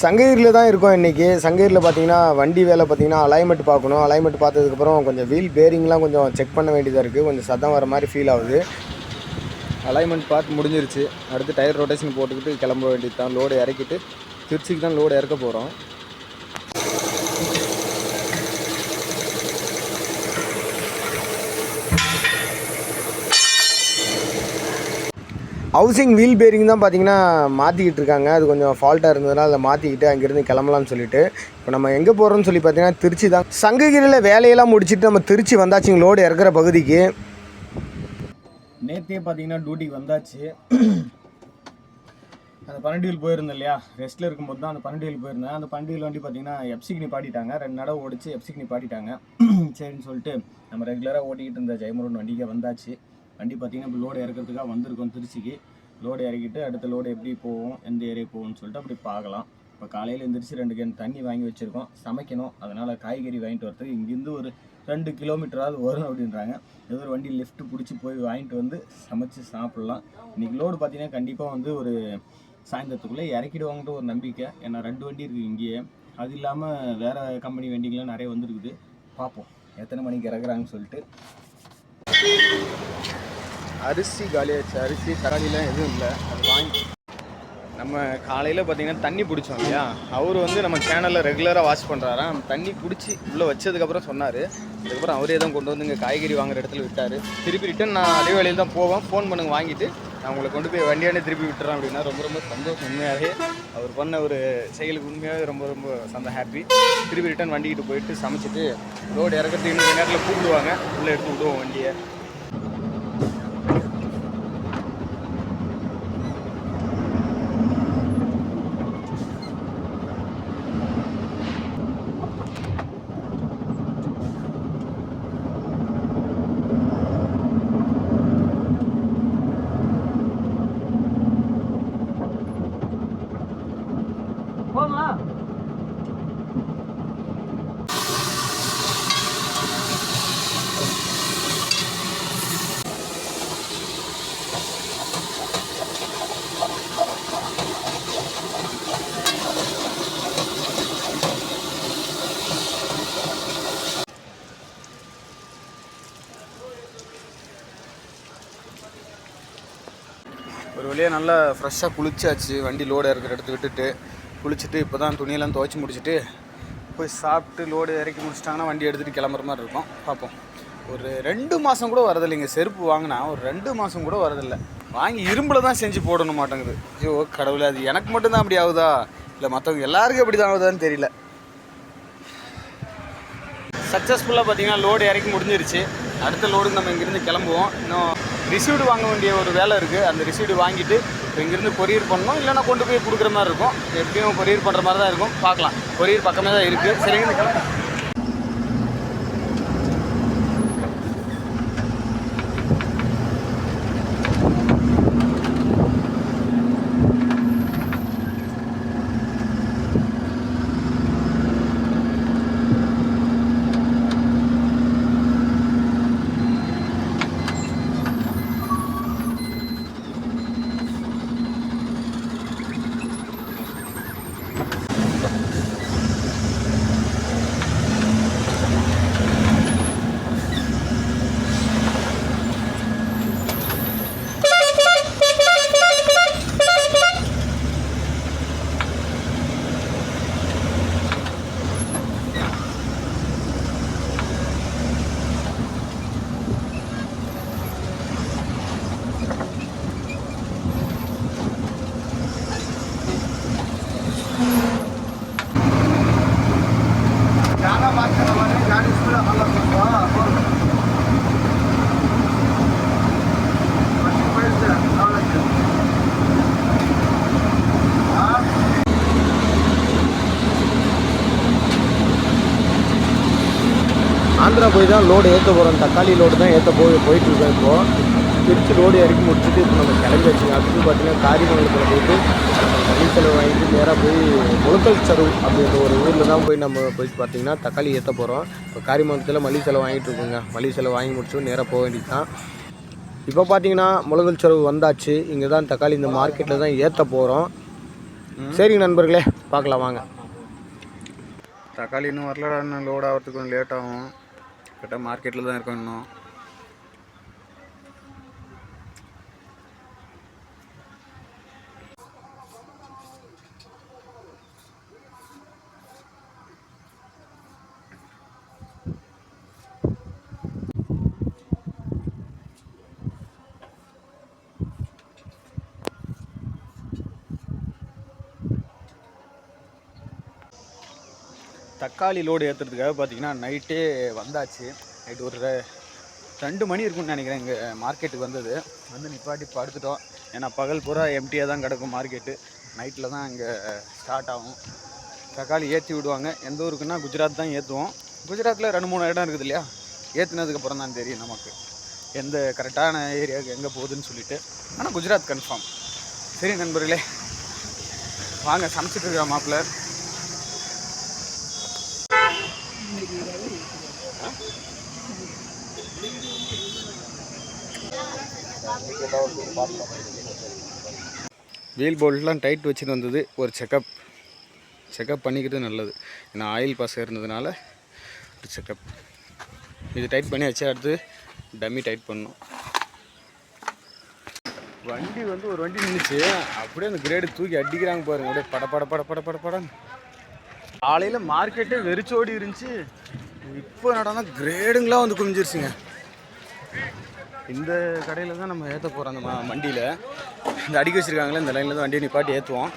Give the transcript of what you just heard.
சங்ககிரியில் தான் இருக்கோம் இன்றைக்கி சங்ககிரியில் பார்த்தீங்கன்னா வண்டி வேலை பார்த்தீங்கன்னா அலைன்மெண்ட் பார்க்கணும். அலைன்மெண்ட் பார்த்ததுக்கப்புறம் கொஞ்சம் வீல் பேரிங்லாம் கொஞ்சம் செக் பண்ண வேண்டியதாக இருக்குது கொஞ்சம் சத்தம் வர மாதிரி ஃபீல் ஆகுது. அலைன்மெண்ட் பார்த்து முடிஞ்சிருச்சு. அடுத்து டயர் ரொட்டேஷன் போட்டுக்கிட்டு கிளம்ப வேண்டியது தான் லோடு இறக்கிட்டு திருச்சிக்கு தான் லோடு இறக்க போகிறோம் ஹவுசிங் வீல் பேரிங் தான் பார்த்தீங்கன்னா மாற்றிக்கிட்டு இருக்காங்க. அது கொஞ்சம் ஃபால்ட்டாக இருந்ததுனால அதை மாற்றிக்கிட்டு அங்கேருந்து கிளம்பலாம்னு சொல்லிட்டு இப்போ நம்ம எங்கே போகிறோம்னு சொல்லி பார்த்தீங்கன்னா திருச்சி தான். சங்ககிரியில் வேலையெல்லாம் முடிச்சுட்டு நம்ம திருச்சி வந்தாச்சுங்க லோடு இறக்குற பகுதிக்கு. நேற்றே பார்த்தீங்கன்னா டியூட்டிக்கு வந்தாச்சு. அந்த பன்னெண்டு போயிருந்தேன் இல்லையா? ரெஸ்ட்டில் இருக்கும்போது தான் அந்த பன்னெண்டு போயிருந்தேன். அந்த பன்னெண்டு வண்டி பார்த்தீங்கன்னா எப்சிக்னி பாடிட்டாங்க. ரெண்டு நடவு ஓடிச்சு எப்சிக்னி பாடிட்டாங்க. சரின்னு சொல்லிட்டு நம்ம ரெகுலராக ஓட்டிக்கிட்டு இருந்த ஜெயமுருகன் வண்டிக்கே வந்தாச்சு. வண்டி பார்த்தீங்கன்னா இப்போ லோடு இறக்கிறதுக்காக வந்திருக்கோம் திருச்சிக்கு. லோடு இறக்கிட்டு அடுத்த லோடு எப்படி போகும் எந்த ஏரியா போகும்னு சொல்லிட்டு அப்படி பார்க்கலாம். இப்போ காலையில் எந்திரிச்சு ரெண்டு கேன் தண்ணி வாங்கி வச்சுருக்கோம் சமைக்கணும். அதனால் காய்கறி வாங்கிட்டு வரதுக்கு இங்கேருந்து ஒரு ரெண்டு கிலோமீட்டராவது வரும் அப்படின்றாங்க. ஏதோ ஒரு வண்டி லிஃப்ட் பிடிச்சி போய் வாங்கிட்டு வந்து சமைச்சு சாப்பிட்லாம். இன்றைக்கி லோடு பார்த்தீங்கன்னா கண்டிப்பாக வந்து ஒரு சாயந்தரத்துக்குள்ளே இறக்கிடுவாங்கன்ற ஒரு நம்பிக்கை. ஏன்னா ரெண்டு வண்டி இருக்குது இங்கேயே. அது இல்லாமல் வேறு கம்பெனி வண்டிங்களாம் நிறைய வந்துருக்குது. பார்ப்போம். எத்தனை மணிக்கு இறக்குறாங்கன்னு சொல்லிட்டு. அரிசி காலியாச்சு அரிசி தராளிலாம் எதுவும் இல்லை. அது வாங்கி நம்ம காலையில் பார்த்தீங்கன்னா தண்ணி பிடிச்சோம் இல்லையா? அவர் வந்து நம்ம சேனலில் ரெகுலராக வாஷ் பண்ணுறாராம் தண்ணி பிடிச்சி உள்ளே வச்சதுக்கப்புறம் சொன்னார். அதுக்கப்புறம் அவரே தான் கொண்டு வந்து இங்கே காய்கறி வாங்குற இடத்துல விட்டார். திருப்பி ரிட்டன் நான் அதே வேலையில் தான் போவேன். ஃபோன் பண்ணுங்க வாங்கிட்டு நான் உங்களை கொண்டு போய் வண்டியானே திருப்பி விட்டுறேன் அப்படின்னா ரொம்ப ரொம்ப சந்தோஷம் உண்மையாகவே அவர் பண்ண ஒரு செயலுக்கு உண்மையாகவே ரொம்ப ரொம்ப சந்த ஹாப்பி திருப்பி ரிட்டன் வண்டிக்கிட்டு போயிட்டு சமைச்சிட்டு ரோடு இறக்கிறதுக்கு இன்னும் கொஞ்ச நேரத்தில் கூப்பிடுவாங்க. உள்ளே எடுத்து விடுவோம் வண்டியை. வழியாக நல்லா ஃப்ரெஷ்ஷாக குளிச்சாச்சு. வண்டி லோடு இறக்குற இடத்து விட்டுட்டு குளிச்சுட்டு இப்போ தான் துணியெல்லாம் துவைச்சி முடிச்சுட்டு போய் சாப்பிட்டு லோடு இறக்கி முடிச்சிட்டாங்கன்னா வண்டி எடுத்துகிட்டு கிளம்புற மாதிரி இருக்கும். பார்ப்போம். ஒரு ரெண்டு மாதம் கூட வரதில்லைங்க செருப்பு வாங்கினா ஒரு ரெண்டு மாதம் கூட வரதில்லை. வாங்கி இரும்பில் தான் செஞ்சு போடணும் மாட்டேங்குது. ஐயோ கடவுளே அது எனக்கு மட்டும்தான் அப்படி ஆகுதா? இல்லை மற்றவங்க எல்லாருக்கும் எப்படி தான் ஆகுதான்னு தெரியல. சக்ஸஸ்ஃபுல்லாக பார்த்தீங்கன்னா லோடு இறக்கி முடிஞ்சிருச்சு. அடுத்த லோடுக்கு நம்ம இங்கேருந்து கிளம்புவோம். இன்னும் ரிசீவ்டு வாங்க வேண்டிய ஒரு வேலை இருக்குது அந்த ரிசீவ்டு வாங்கிட்டு இப்போ இங்கேருந்து கொரியர் பண்ணணும். இல்லைன்னா கொண்டு போய் கொடுக்குற மாதிரி இருக்கும். எப்படியும் கொரியர் பண்ணுற மாதிரி தான் இருக்கும். பார்க்கலாம். கொரியர் பக்கமே தான் இருக்குது சரிங்க கிளம்பு ஆந்திரா போய் தான் லோடு ஏற்ற போகிறோம் தக்காளி லோடு தான் ஏற்ற போய் போயிட்டு இருக்கோம் இப்போ. திருச்சி லோடு இறக்கி முடிச்சுட்டு இப்போ நம்ம கிளம்பி வச்சுங்க அடுத்து பார்த்தீங்கன்னா காரிமங்கலத்தில் போயிட்டு செலவு வாங்கிட்டு நேராக போய் முழுக்கல் சருவு அப்படின்ற ஒரு ஊரில் தான் போய் நம்ம போய் பார்த்தீங்கன்னா தக்காளி ஏற்ற போகிறோம் இப்போ காரிமங்கலத்தில் மளிகை செலவு வாங்கிட்டு இருக்கோங்க. செலவு வாங்கி முடிச்சு நேராக போக வேண்டியது தான் இப்போ பார்த்தீங்கன்னா முழுங்கல் செலவு வந்தாச்சு. இங்கே தான் தக்காளி இந்த மார்க்கெட்டில் தான் ஏற்ற போகிறோம் சரிங்க நண்பர்களே பார்க்கலாம் வாங்க. தக்காளி இன்னும் வரலடா. இன்னும் லோட் ஆகிறதுக்கு கொஞ்சம் லேட் ஆகும். கரெக்டாக மார்க்கெட்டில் தான் இருக்கோம் இன்னும் தக்காளி லோடு ஏற்றுறதுக்காக பார்த்தீங்கன்னா நைட்டே வந்தாச்சு. நைட்டு ஒரு ரெண்டு மணி இருக்கும்னு நினைக்கிறேன் இங்கே மார்க்கெட்டுக்கு வந்தது. வந்து நிப்பாட்டி படுத்துட்டோம். ஏன்னா பகல் பூரா எம்டியாக தான் கிடக்கும் மார்க்கெட்டு நைட்டில் தான் இங்கே ஸ்டார்ட் ஆகும். தக்காளி ஏற்றி விடுவாங்க. எந்த ஊருக்குன்னா குஜராத் தான் ஏற்றுவோம் குஜராத்தில் ரெண்டு மூணு இடம் இருக்குது இல்லையா? ஏற்றினதுக்கப்புறம் தான் தெரியும் நமக்கு. எந்த கரெக்டான ஏரியாவுக்கு எங்கே போகுதுன்னு சொல்லிட்டு. ஆனால் குஜராத் கன்ஃபார்ம் சரி நண்பர்களே வாங்க சமைச்சிட்டு இருக்கிற மாப்பிள்ளை. வீல் போல்ட்லாம் டைட் வச்சுட்டு வந்தது ஒரு செக்கப். செக்கப் பண்ணிக்கிட்டு நல்லது. ஏன்னா ஆயில் பாஸ் இருந்ததுனால ஒரு செக்கப். இது டைட் பண்ணி வச்சு அடுத்து டம்மி டைட் பண்ணும் வண்டி வந்து ஒரு வண்டி நின்றுச்சு அப்படியே அந்த கிரேடு தூக்கி அடிக்கிறாங்க பாருங்க. அப்படியே பட பட பட பட பட படன்னு. காலையில் மார்க்கெட்டே வெறிச்சோடி இருந்துச்சு. இப்போ நடந்தால் கிரேடுங்களாம் வந்து குமிஞ்சிருச்சுங்க. இந்த கடையில் தான் நம்ம ஏற்ற போகிறோம் அந்த வண்டியில். இந்த அடிக்க வச்சுருக்காங்களே இந்த லைனில் தான் வண்டியை நிப்பாட்டி ஏற்றுவோம்